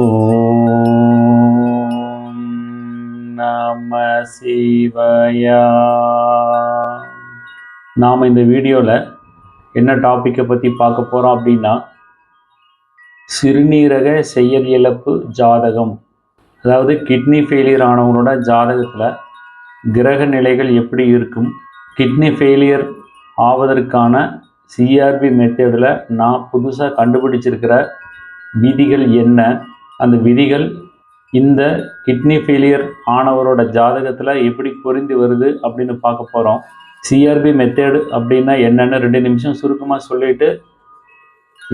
ஓம் நம சிவயா நாம் இந்த வீடியோவில் என்ன டாப்பிக்கை பற்றி பார்க்க போகிறோம் அப்படின்னா சிறுநீரக செயல் இழப்பு ஜாதகம். அதாவது கிட்னி ஃபெயிலியர் ஆனவங்களோட ஜாதகத்தில் கிரக நிலைகள் எப்படி இருக்கும்? கிட்னி ஃபெயிலியர் ஆவதற்கான சிஆர்பி மெத்தடில் நான் புதுசாக கண்டுபிடிச்சிருக்கிற விதிகள் என்ன? அந்த விதிகள் இந்த கிட்னி ஃபெயிலியர் ஆனவரோட ஜாதகத்தில் எப்படி பொருந்தி வருது அப்படின்னு பார்க்க போகிறோம் சிஆர்பி மெத்தேடு அப்படின்னா என்னென்னு ரெண்டு நிமிஷம் சுருக்கமாக சொல்லிட்டு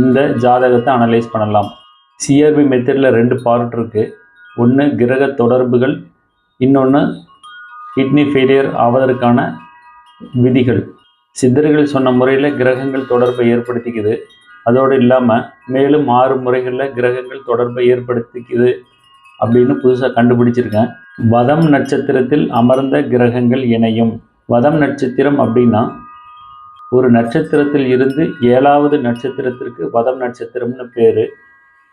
இந்த ஜாதகத்தை அனலைஸ் பண்ணலாம். சிஆர்பி மெத்தடில் ரெண்டு பார்ட் இருக்குது ஒன்று கிரக தொடர்புகள் இன்னொன்று கிட்னி ஃபெயிலியர் ஆவதற்கான விதிகள். சித்தர்கள் சொன்ன முறையில் கிரகங்கள் தொடர்பை ஏற்படுத்திக்குது. அதோடு இல்லாமல் மேலும் ஆறு முறைகளில் கிரகங்கள் தொடர்பை ஏற்படுத்திக்குது அப்படின்னு புதுசாக கண்டுபிடிச்சிருக்கேன். வதம் நட்சத்திரத்தில் அமர்ந்த கிரகங்கள் இணையும். வதம் நட்சத்திரம் அப்படின்னா ஒரு நட்சத்திரத்தில் இருந்து ஏழாவது நட்சத்திரத்திற்கு வதம் நட்சத்திரம்னு பேர்.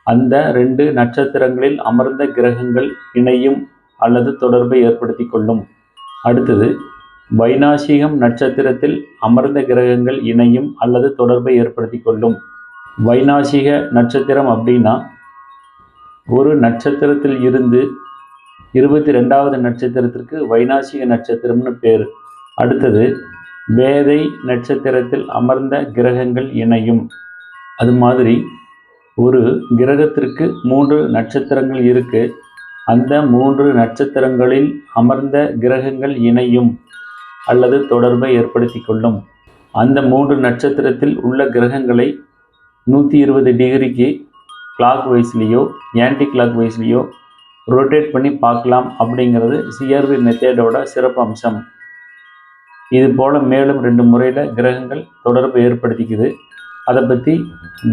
அந்த ரெண்டு நட்சத்திரங்களில் அமர்ந்த கிரகங்கள் இணையும் அல்லது தொடர்பை ஏற்படுத்தி கொள்ளும் அடுத்தது வைநாசிகம் நட்சத்திரத்தில் அமர்ந்த கிரகங்கள் இணையும் அல்லது தொடர்பை ஏற்படுத்தி கொள்ளும் வைநாசிக நட்சத்திரம் அப்படின்னா ஒரு நட்சத்திரத்தில் இருந்து இருபத்தி ரெண்டாவது நட்சத்திரத்திற்கு வைநாசிக நட்சத்திரம்னு பேர். அடுத்தது வேதை நட்சத்திரத்தில் அமர்ந்த கிரகங்கள் இணையும். அது மாதிரி ஒரு கிரகத்திற்கு மூன்று நட்சத்திரங்கள் இருக்கு. அந்த மூன்று நட்சத்திரங்களில் அமர்ந்த கிரகங்கள் இணையும் அல்லது தொடர்பை ஏற்படுத்தி கொள்ளும். அந்த மூன்று நட்சத்திரத்தில் உள்ள கிரகங்களை நூற்றி இருபது டிகிரிக்கு கிளாக் வைஸ்லேயோ ஆன்டி கிளாக் வைஸ்லேயோ ரொட்டேட் பண்ணி பார்க்கலாம் அப்படிங்கிறது சிஆர்பி மெத்தேடோட சிறப்பு அம்சம். இது போல் மேலும் ரெண்டு முறையில் கிரகங்கள் தொடர்பு ஏற்படுத்திக்குது. அதை பற்றி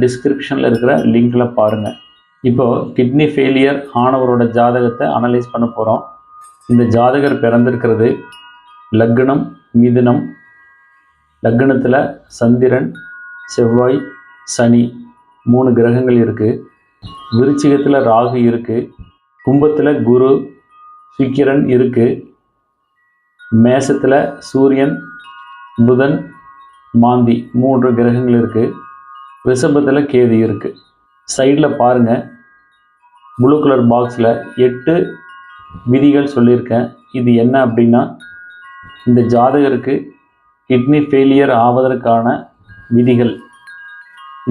டிஸ்கிரிப்ஷனில் இருக்கிற லிங்கில் பாருங்கள் இப்போது கிட்னி ஃபெயிலியர் ஆனவரோட ஜாதகத்தை அனலைஸ் பண்ண போகிறோம் இந்த ஜாதகர் பிறந்திருக்கிறது லக்னம் மிதுனம் லக்னத்தில் சந்திரன் செவ்வாய் சனி மூணு கிரகங்கள் இருக்குது விருச்சிகத்தில் ராகு இருக்குது கும்பத்தில் குரு சுக்கிரன் இருக்குது மேசத்தில் சூரியன் புதன் மாந்தி மூன்று கிரகங்கள் இருக்குது ரிஷபத்தில் கேது இருக்குது சைடில் பாருங்கள் ப்ளூ கலர் பாக்ஸில் எட்டு விதிகள் சொல்லியிருக்கேன். இது என்ன அப்படின்னா இந்த ஜாதகருக்கு கிட்னி ஃபெயிலியர் ஆவதற்கான விதிகள்.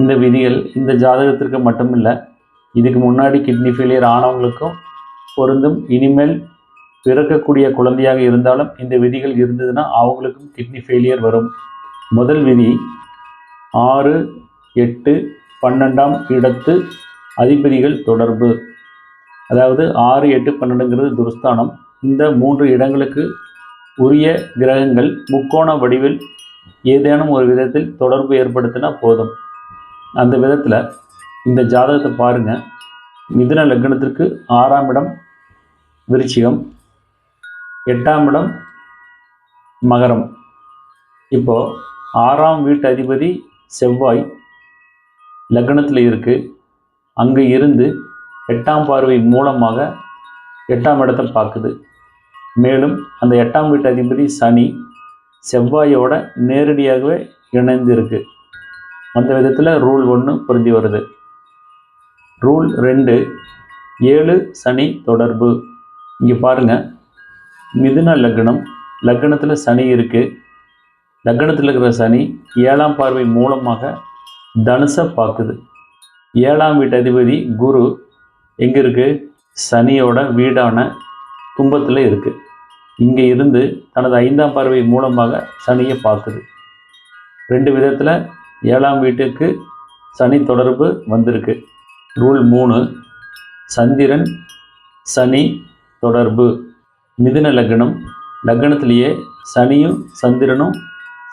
இந்த விதிகள் இந்த ஜாதகத்திற்கு மட்டுமில்லை. இதுக்கு முன்னாடி கிட்னி ஃபெயிலியர் ஆனவங்களுக்கும் பொருந்தும். இனிமேல் பிறக்கக்கூடிய குழந்தையாக இருந்தாலும் இந்த விதிகள் இருந்ததுன்னா அவங்களுக்கும் கிட்னி ஃபெயிலியர் வரும். முதல் விதி ஆறு எட்டு பன்னெண்டாம் இடத்து அதிபதிகள் தொடர்பு. அதாவது ஆறு எட்டு பன்னெண்டுங்கிறது துருஸ்தானம். இந்த மூன்று இடங்களுக்கு உரிய கிரகங்கள் முக்கோண வடிவில் ஏதேனும் ஒரு விதத்தில் தொடர்பு ஏற்படுத்தினா போதும். அந்த விதத்தில் இந்த ஜாதகத்தை பாருங்கள் மிதுன லக்னத்திற்கு ஆறாம் இடம் விருச்சிகம் எட்டாம் இடம் மகரம். இப்போது ஆறாம் வீட்டு அதிபதி செவ்வாய் லக்னத்தில் இருக்குது அங்கே இருந்து எட்டாம் பார்வை மூலமாக எட்டாம் இடத்தை பார்க்குது. மேலும் அந்த எட்டாம் வீட்டு அதிபதி சனி செவ்வாயோட நேரடியாகவே இணைந்திருக்கு. அந்த விதத்தில் ரூல் ஒன்று புரிஞ்சு வருது. ரூல் ரெண்டு ஏழு சனி தொடர்பு. இங்கே பாருங்கள் மிதுன லக்னம் லக்னத்தில் சனி இருக்குது லக்னத்தில் இருக்கிற சனி ஏழாம் பார்வை மூலமாக தனுசை பார்க்குது ஏழாம் வீட்டு அதிபதி குரு எங்கே இருக்குது சனியோட வீடான கும்பத்தில் இருக்குது இங்கே இருந்து தனது ஐந்தாம் பார்வை மூலமாக சனியை பார்க்குது ரெண்டு விதத்தில் ஏழாம் வீட்டுக்கு சனி தொடர்பு வந்திருக்கு. ரூல் மூணு சந்திரன் சனி தொடர்பு. மிதுன லக்னம் லக்னத்திலேயே சனியும் சந்திரனும்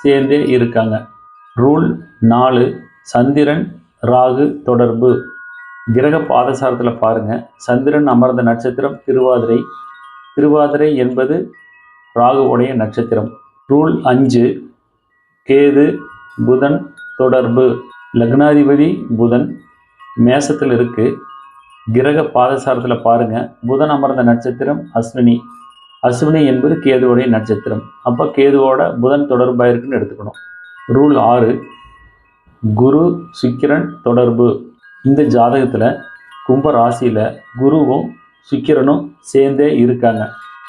சேர்ந்தே இருக்காங்க. ரூல் நாலு சந்திரன் ராகு தொடர்பு. கிரக பாதசாரத்தில் பாருங்கள் சந்திரன் அமர்ந்த நட்சத்திரம் திருவாதிரை. திருவாதிரை என்பது ராகுவுடைய நட்சத்திரம். ரூல் அஞ்சு கேது புதன் தொடர்பு லக்னாதிபதி புதன் மேசத்தில் இருக்கு. கிரக பாதசாரத்தில் பாருங்க. புதன் அமர்ந்த நட்சத்திரம் அஸ்வினி. அஸ்வினி என்பது கேதுவோடைய நட்சத்திரம். அப்போ கேதுவோட புதன் தொடர்பாக இருக்குன்னு எடுத்துக்கணும். ரூல் ஆறு குரு சுக்கிரன் தொடர்பு. இந்த ஜாதகத்தில் கும்ப ராசியில் குருவும் சுக்கிரனும் சேர்ந்தே இருக்காங்க.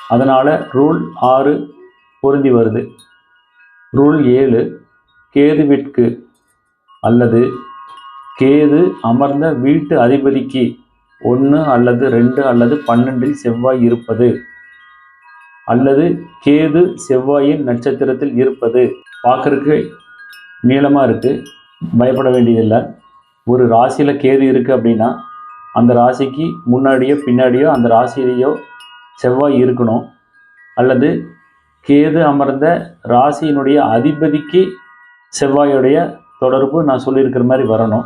அதனால் ரூல் ஆறு பொருந்தி வருது. ரூல் ஏழு கேதுவிற்கு அல்லது கேது அமர்ந்த வீட்டு அதிபதிக்கு ஒன்று அல்லது ரெண்டு அல்லது பன்னெண்டில் செவ்வாய் இருப்பது. அல்லது கேது செவ்வாயின் நட்சத்திரத்தில் இருப்பது. பார்க்கறதுக்கு நீளமாக இருக்குது பயப்பட வேண்டியதில்லை. ஒரு ராசியில் கேது இருக்குது அப்படின்னா அந்த ராசிக்கு முன்னாடியோ பின்னாடியோ அந்த ராசியிலேயோ செவ்வாய் இருக்கணும். அல்லது கேது அமர்ந்த ராசியினுடைய அதிபதிக்கு செவ்வாயுடைய தொடர்பு நான் சொல்லியிருக்கிற மாதிரி வரணும்.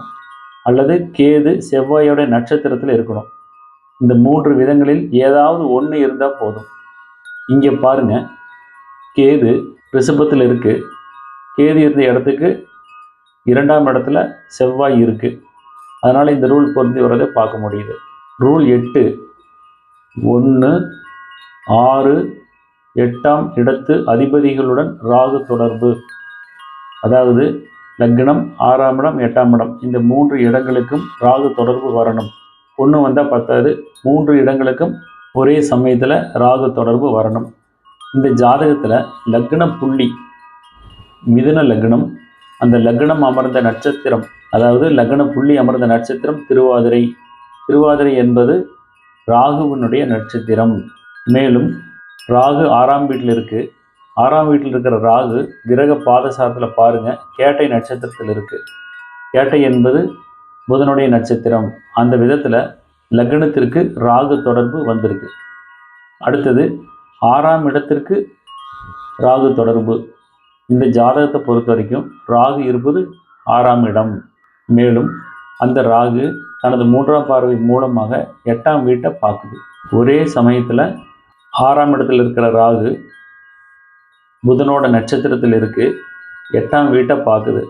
அல்லது கேது செவ்வாயோட நட்சத்திரத்தில் இருக்கணும். இந்த மூன்று விதங்களில் ஏதாவது ஒன்று இருந்தால் போதும். இங்கே பாருங்கள் கேது ரிஷபத்தில் இருக்குது கேது இருந்த இடத்துக்கு இரண்டாம் இடத்துல செவ்வாய் இருக்குது அதனால் இந்த ரூல் பொருந்தி வரதை பார்க்க முடியுது. ரூல் எட்டு. ஒன்று ஆறு எட்டாம் இடத்து அதிபதிகளுடன் ராகு தொடர்பு. அதாவது லக்னம் ஆறாம் இடம் எட்டாம் இடம். இந்த மூன்று இடங்களுக்கும் ராகு தொடர்பு வரணும். ஒன்று வந்தால் பத்தாது. மூன்று இடங்களுக்கும் ஒரே சமயத்தில் ராகு தொடர்பு வரணும். இந்த ஜாதகத்தில் லக்ன புள்ளி மிதுன லக்னம் அந்த லக்னம் அமர்ந்த நட்சத்திரம் அதாவது லக்ன புள்ளி அமர்ந்த நட்சத்திரம் திருவாதிரை. திருவாதிரை என்பது ராகுவினுடைய நட்சத்திரம். மேலும் ராகு ஆறாம் வீட்டில் இருக்குது ஆறாம் வீட்டில் இருக்கிற ராகு கிரக பாதசாரத்தில் பாருங்கள் கேட்டை நட்சத்திரத்தில் இருக்குது கேட்டை என்பது புதனுடைய நட்சத்திரம். அந்த விதத்தில் லக்னத்திற்கு ராகு தொடர்பு வந்திருக்கு. அடுத்தது ஆறாம் இடத்திற்கு ராகு தொடர்பு. இந்த ஜாதகத்தை பொறுத்த வரைக்கும் ராகு இருப்பது ஆறாம் இடம். மேலும் அந்த ராகு தனது மூன்றாம் பார்வை மூலமாக எட்டாம் வீட்டை பார்க்குது. ஒரே சமயத்தில் ஆறாம் இடத்துல இருக்கிற ராகு புதனோட நட்சத்திரத்தில் இருக்குது எட்டாம் வீட்டை பார்க்குது.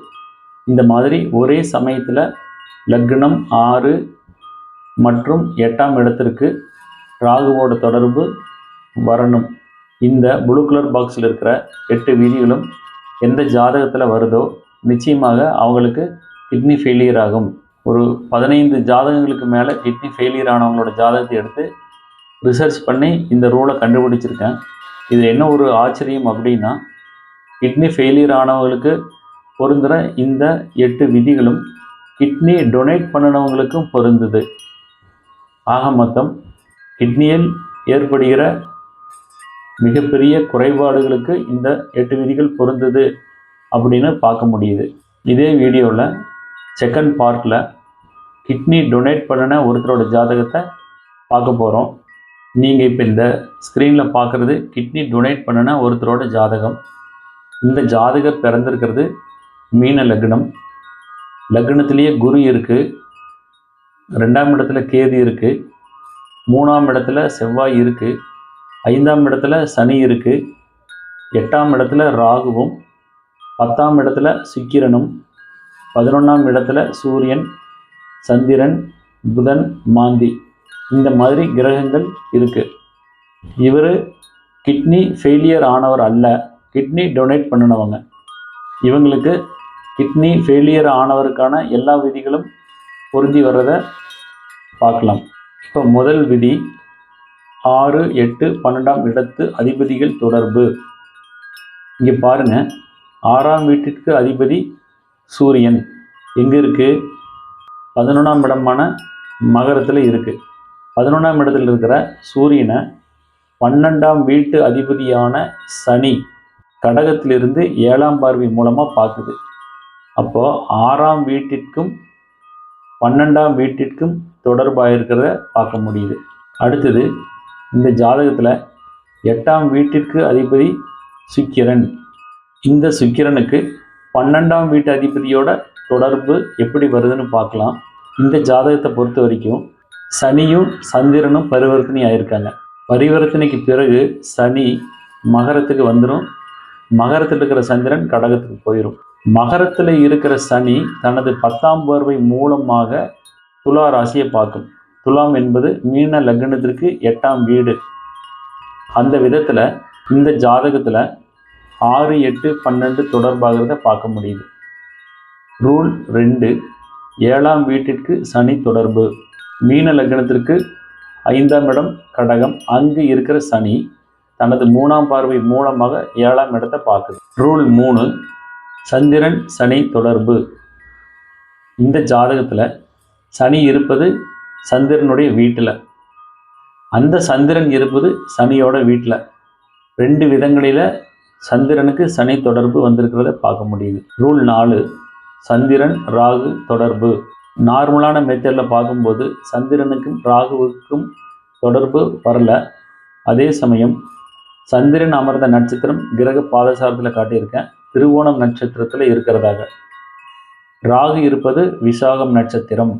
இந்த மாதிரி ஒரே சமயத்தில் லக்னம் ஆறு மற்றும் எட்டாம் இடத்திற்கு ராகுவோட தொடர்பு வரணும். இந்த ப்ளூ கலர் பாக்ஸில் இருக்கிற எட்டு விதிகளும் எந்த ஜாதகத்தில் வருதோ நிச்சயமாக அவங்களுக்கு கிட்னி ஃபெயிலியர் ஆகும். ஒரு பதினைந்து ஜாதகங்களுக்கு மேலே கிட்னி ஃபெயிலியர் ஆனவங்களோட ஜாதகத்தை எடுத்து ரிசர்ச் பண்ணி இந்த ரூலை கண்டுபிடிச்சிருக்கேன். இது என்ன ஒரு ஆச்சரியம் அப்படின்னா கிட்னி ஃபெயிலியர் ஆனவங்களுக்கு பொருந்துகிற இந்த எட்டு விதிகளும் கிட்னி டொனேட் பண்ணினவங்களுக்கும் பொருந்துது. ஆக மொத்தம் கிட்னியில் ஏற்படுகிற மிகப்பெரிய குறைபாடுகளுக்கு இந்த எட்டு விதிகள் பொருந்துது அப்படின்னு பார்க்க முடியுது. இதே வீடியோவில் செகண்ட் பார்ட்டில் கிட்னி டொனேட் பண்ணின ஒருத்தரோட ஜாதகத்தை பார்க்க போகிறோம் நீங்கள் இப்போ இந்த ஸ்க்ரீனில் பார்க்குறது கிட்னி டொனேட் பண்ணின ஒருத்தரோட ஜாதகம். இந்த ஜாதகர் பிறந்திருக்கிறது மீன லக்னம். லக்னத்திலேயே குரு இருக்குது ரெண்டாம் இடத்துல கேது இருக்குது மூணாம் இடத்துல செவ்வாய் இருக்குது ஐந்தாம் இடத்துல சனி இருக்குது எட்டாம் இடத்துல ராகுவும் பத்தாம் இடத்துல சுக்கிரனும் பதினொன்றாம் இடத்துல சூரியன் சந்திரன் புதன் மாந்தி. இந்த மாதிரி கிரகங்கள் இருக்குது இவர் கிட்னி ஃபெயிலியர் ஆனவர் அல்ல. கிட்னி டொனேட் பண்ணினவங்க. இவங்களுக்கு கிட்னி ஃபெயிலியர் ஆனவருக்கான எல்லா விதிகளும் பொருந்தி வர்றதை பார்க்கலாம். இப்போ முதல் விதி ஆறு எட்டு பன்னெண்டாம் இடத்து அதிபதிகள் தொடர்பு. இங்கே பாருங்கள் ஆறாம் வீட்டிற்கு அதிபதி சூரியன். எங்கே இருக்குது பதினொன்றாம் இடமான மகரத்தில் இருக்குது பதினொன்றாம் இடத்தில் இருக்கிற சூரியனை பன்னெண்டாம் வீட்டு அதிபதியான சனி கடகத்திலிருந்து ஏழாம் பார்வை மூலமாக பார்க்குது. அப்போது ஆறாம் வீட்டிற்கும் பன்னெண்டாம் வீட்டிற்கும் தொடர்பாக இருக்கிறத பார்க்க முடியுது. அடுத்தது இந்த ஜாதகத்தில் எட்டாம் வீட்டிற்கு அதிபதி சுக்கிரன். இந்த சுக்கிரனுக்கு பன்னெண்டாம் வீட்டு அதிபதியோட தொடர்பு எப்படி வருதுன்னு பார்க்கலாம். இந்த ஜாதகத்தை பொறுத்த வரைக்கும் சனியும் சந்திரனும் பரிவர்த்தனை ஆயிருக்காங்க பரிவர்த்தனைக்கு பிறகு சனி மகரத்துக்கு வந்துடும் மகரத்தில் இருக்கிற சந்திரன் கடகத்துக்கு போயிடும் மகரத்தில் இருக்கிற சனி தனது பத்தாம் பார்வை மூலமாக துலா ராசியை பார்க்கும். துலாம் என்பது மீன லக்னத்திற்கு எட்டாம் வீடு. அந்த விதத்தில் இந்த ஜாதகத்தில் ஆறு எட்டு பன்னெண்டு தொடர்பாகிறத பார்க்க முடியுது. ரூல் ரெண்டு ஏழாம் வீட்டிற்கு சனி தொடர்பு. மீன லக்னத்திற்கு ஐந்தாம் இடம் கடகம். அங்கு இருக்கிற சனி தனது மூணாம் பார்வை மூலமாக ஏழாம் இடத்தை பார்க்குது. ரூல் மூணு சந்திரன் சனி தொடர்பு. இந்த ஜாதகத்தில் சனி இருப்பது சந்திரனுடைய வீட்டில். அந்த சந்திரன் இருப்பது சனியோட வீட்டில். ரெண்டு விதங்களில் சந்திரனுக்கு சனி தொடர்பு வந்திருக்கிறத பார்க்க முடியுது. ரூல் நாலு சந்திரன் ராகு தொடர்பு. நார்மலான மெத்தடில் பார்க்கும்போது சந்திரனுக்கும் ராகுவுக்கும் தொடர்பு வரல. அதே சமயம் சந்திரன் அமர்ந்த நட்சத்திரம் கிரக பாதசாரத்தில் காட்டியிருக்கேன். திருவோணம் நட்சத்திரத்தில் இருக்கிறதாக. ராகு இருப்பது விசாகம் நட்சத்திரம்.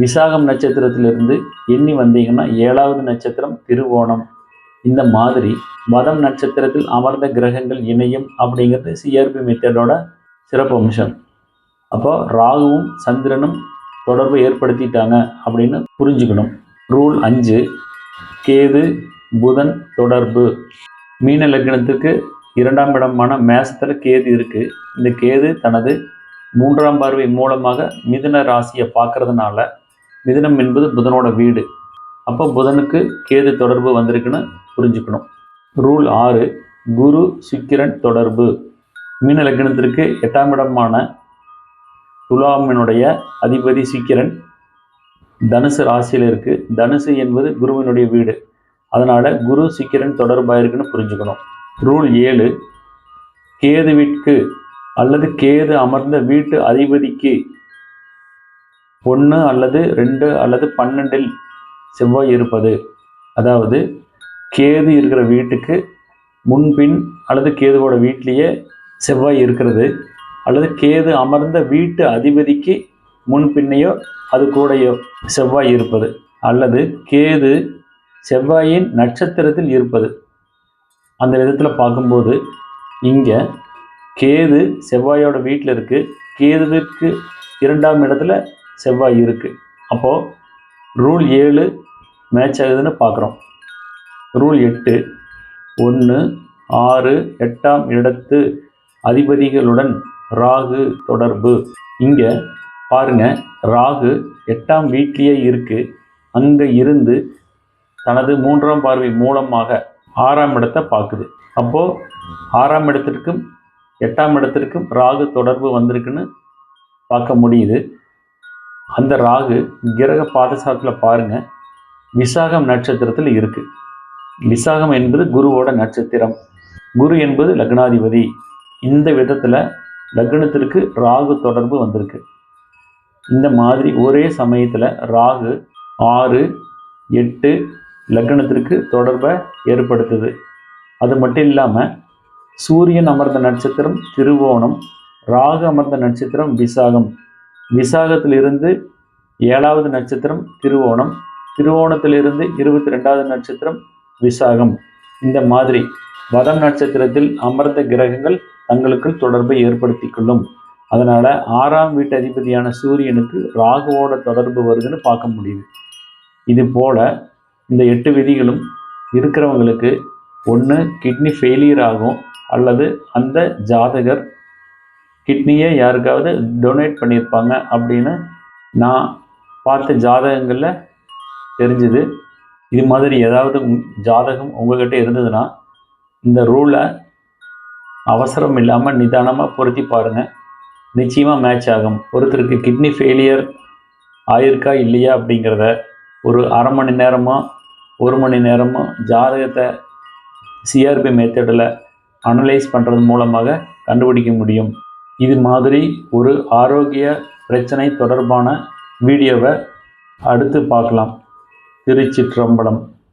விசாகம் நட்சத்திரத்திலிருந்து எண்ணி வந்தீங்கன்னா ஏழாவது நட்சத்திரம் திருவோணம். இந்த மாதிரி மதம் நட்சத்திரத்தில் அமர்ந்த கிரகங்கள் இணையும் அப்படிங்கிறது சிஆர்பி மெத்தடோட சிறப்பு அம்சம் அப்போ ராகுவும் சந்திரனும் தொடர்பு ஏற்படுத்திட்டாங்க அப்படின்னு புரிஞ்சுக்கணும். ரூல் அஞ்சு கேது புதன் தொடர்பு. மீன லக்னத்துக்கு இரண்டாம் இடமான மேசத்தில் கேது இருக்குது இந்த கேது தனது மூன்றாம் பார்வை மூலமாக மிதுன ராசியை பார்க்கறதுனால மிதுனம் என்பது புதனோட வீடு. அப்போ புதனுக்கு கேது தொடர்பு வந்திருக்குன்னு புரிஞ்சுக்கணும். ரூல் ஆறு குரு சுக்கிரன் தொடர்பு. மீன லக்னத்திற்கு எட்டாம் இடமான துலாமினுடைய அதிபதி சீக்கிரன் தனுசு ராசியில் இருக்குது தனுசு என்பது குருவினுடைய வீடு. அதனால் குரு சீக்கிரன் தொடர்பாக இருக்குன்னு புரிஞ்சுக்கணும். ரூல் ஏழு கேதுவிற்கு அல்லது கேது அமர்ந்த வீட்டு அதிபதிக்கு ஒன்று அல்லது ரெண்டு அல்லது பன்னெண்டில் செவ்வாய் இருப்பது. அதாவது கேது இருக்கிற வீட்டுக்கு முன்பின் அல்லது கேதுவோட வீட்லேயே செவ்வாய் இருக்கிறது. அல்லது கேது அமர்ந்த வீட்டு அதிபதிக்கு முன்பின்னையோ அது கூடயோ செவ்வாய் இருப்பது. அல்லது கேது செவ்வாயின் நட்சத்திரத்தில் இருப்பது. அந்த விதத்தில் பார்க்கும்போது இங்கே கேது செவ்வாயோட வீட்டில் இருக்குது கேதுவிற்கு இரண்டாம் இடத்துல செவ்வாய் இருக்குது அப்போது ரூல் ஏழு மேட்ச் ஆகுதுன்னு பார்க்குறோம். ரூல் எட்டு ஒன்று ஆறு எட்டாம் இடத்து அதிபதிகளுடன் ராகு தொடர்பு. இங்கே பாருங்க ராகு எட்டாம் வீட்லேயே இருக்குது அங்கே இருந்து தனது மூன்றாம் பார்வை மூலமாக ஆறாம் இடத்தை பார்க்குது. அப்போது ஆறாம் இடத்திற்கும் எட்டாம் இடத்திற்கும் ராகு தொடர்பு வந்திருக்குன்னு பார்க்க முடியுது. அந்த ராகு கிரக பாதசாரத்தில் பாருங்கள் விசாகம் நட்சத்திரத்தில் இருக்குது விசாகம் என்பது குருவோட நட்சத்திரம். குரு என்பது லக்னாதிபதி. இந்த விதத்தில் லக்னத்திற்கு ராகு தொடர்பு வந்திருக்கு. இந்த மாதிரி ஒரே சமயத்தில் ராகு ஆறு எட்டு லக்னத்திற்கு தொடர்பை ஏற்படுத்துது. அது மட்டும் இல்லாமல் சூரியன் அமர்ந்த நட்சத்திரம் திருவோணம் ராகு அமர்ந்த நட்சத்திரம் விசாகம். விசாகத்திலிருந்து ஏழாவது நட்சத்திரம் திருவோணம் திருவோணத்திலிருந்து இருபத்தி ரெண்டாவது நட்சத்திரம் விசாகம். இந்த மாதிரி வதம் நட்சத்திரத்தில் அமர்ந்த கிரகங்கள் தங்களுக்குள் தொடர்பை ஏற்படுத்தி கொள்ளும். அதனால் ஆறாம் வீட்டு அதிபதியான சூரியனுக்கு ராகுவோட தொடர்பு வருதுன்னு பார்க்க முடியுது. இது போல் இந்த எட்டு விதிகளும் இருக்கிறவங்களுக்கு ஒன்று கிட்னி ஃபெயிலியர் ஆகும் அல்லது அந்த ஜாதகர் கிட்னியை யாருக்காவது டொனேட் பண்ணியிருப்பாங்க அப்படின்னு நான் பார்த்த ஜாதகங்களில் தெரிஞ்சுது. இது மாதிரி ஏதாவது ஜாதகம் உங்கள்கிட்ட இருந்ததுன்னா இந்த ரூலை அவசரம் இல்லாமல் நிதானமாக பொருத்தி பாருங்கள் நிச்சயமாக மேட்ச் ஆகும். ஒருத்தருக்கு கிட்னி ஃபெயிலியர் ஆயிருக்கா இல்லையா அப்படிங்கிறத ஒரு அரை மணி நேரமோ ஒரு மணி நேரமோ ஜாதகத்தை சிஆர்பி மெத்தடில் அனலைஸ் பண்ணுறது மூலமாக கண்டுபிடிக்க முடியும். இது மாதிரி ஒரு ஆரோக்கிய பிரச்சனை தொடர்பான வீடியோவை அடுத்து பார்க்கலாம். திருச்சிற்றம்பலம்.